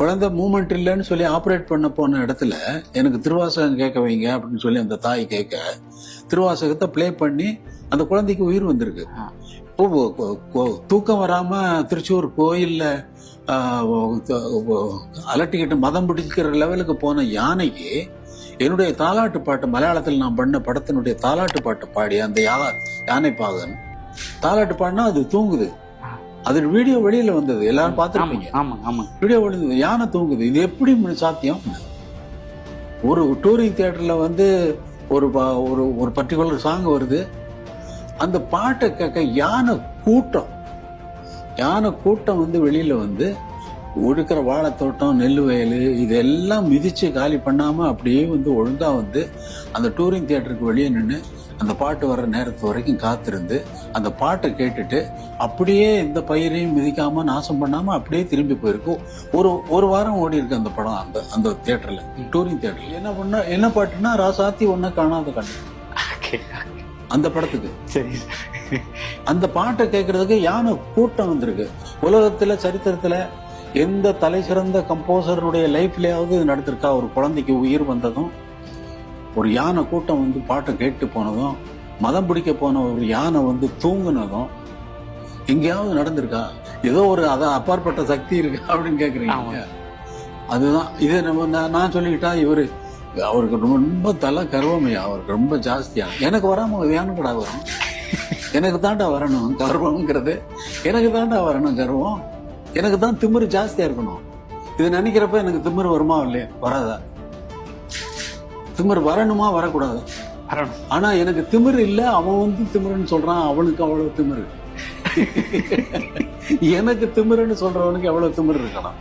குழந்தை மூமெண்ட் இல்லைன்னு சொல்லி ஆப்ரேட் பண்ண போன இடத்துல எனக்கு திருவாசகம் கேட்க வைங்க அப்படின்னு சொல்லி அந்த தாய் கேட்க திருவாசகத்தை ப்ளே பண்ணி அந்த குழந்தைக்கு உயிர் வந்திருக்கு தூக்கம் வராம திருச்சூர் கோயில்ல அலட்டிக்கிட்டு மதம் பிடிக்கிற லெவலுக்கு போன யானைக்கு என்னுடைய தாலாட்டு பாட்டு மலையாளத்தில் நான் பண்ண படத்தினுடைய தாலாட்டு பாட்டு பாடி அந்த யா- யானை பாகன் தாலாட்டு பாடினா அது தூங்குது. அது வீடியோ வெளியில வந்தது. எல்லாரும் பார்த்துருப்பீங்க. ஆமா ஆமா வீடியோ விழுந்தது யானை தூங்குது. இது எப்படி சாத்தியம்? ஒரு டூரிங் தியேட்டர்ல வந்து ஒரு ஒரு ஒரு பர்டிகுலர் சாங் வருது. அந்த பாட்டை கேட்க யானை கூட்டம். யானை கூட்டம் வந்து வெளியில வந்து ஒடுக்கிற வாழைத்தோட்டம் நெல் வயல் இதெல்லாம் மிதிச்சு காலி பண்ணாம அப்படியே வந்து ஒழுங்கா வந்து அந்த டூரிங் தியேட்டருக்கு வெளியே நின்று அந்த பாட்டு வர்ற நேரத்து வரைக்கும் காத்திருந்து அந்த பாட்டை கேட்டுட்டு அப்படியே எந்த பயிரையும் மிதிக்காம நாசம் பண்ணாம அப்படியே திரும்பி போயிருக்கு. ஒரு ஒரு வாரம் ஓடி இருக்கு அந்த படம் அந்த அந்த தியேட்டர்ல டூரிங் தியேட்டர்ல என்ன பண்ண என்ன பாட்டுன்னா ராசாத்தி ஒன்ன காணாத கண்ணு. அந்த படத்துக்கு. சரி. அந்த பாட்டை கேட்கறதுக்கு யானை கூட்டம் வந்திருக்கு. உலகத்துல சரித்திரத்துல எந்த தலை சிறந்த கம்போசருடைய லைஃப்லயாவது இது நடந்திருக்கா? ஒரு குழந்தைக்கு உயிர் வந்ததும் ஒரு யானை கூட்டம் வந்து பாட்டை கேட்டு போனதும் மதம் பிடிக்க போன ஒரு யானை வந்து தூங்குனதும் எங்கேயாவது நடந்திருக்கா? ஏதோ ஒரு அதான் அப்பாற்பட்ட சக்தி இருக்கு அப்படின்னு கேக்குறீங்க. ஆமா. அதுதான். இது நம்ம நான் சொல்லிக்கிட்டா இவரு அவருக்கு ரொம்ப தலை கர்வமையா அவருக்கு ரொம்ப ஜாஸ்தியா. எனக்கு வராம யானுக்கடா வரும் எனக்கு தாண்டா வரணும் கர்வம்ங்கிறது. எனக்கு தாண்டா வரணும் கர்வம். எனக்கு தான் திமிரு ஜாஸ்தியா இருக்கணும். இது நினைக்கிறப்ப எனக்கு திமிரு வருமா இல்லையா? வராதா? திமிரு வரணுமா? வரக்கூடாது? வரணும். ஆனா எனக்கு திமிரு இல்ல அவன் வந்து திமிருன்னு சொல்றான் அவனுக்கு அவ்வளவு திமிரு. எனக்கு திமிருன்னு சொல்றவனுக்கு எவ்வளவு திமிரு இருக்கணும்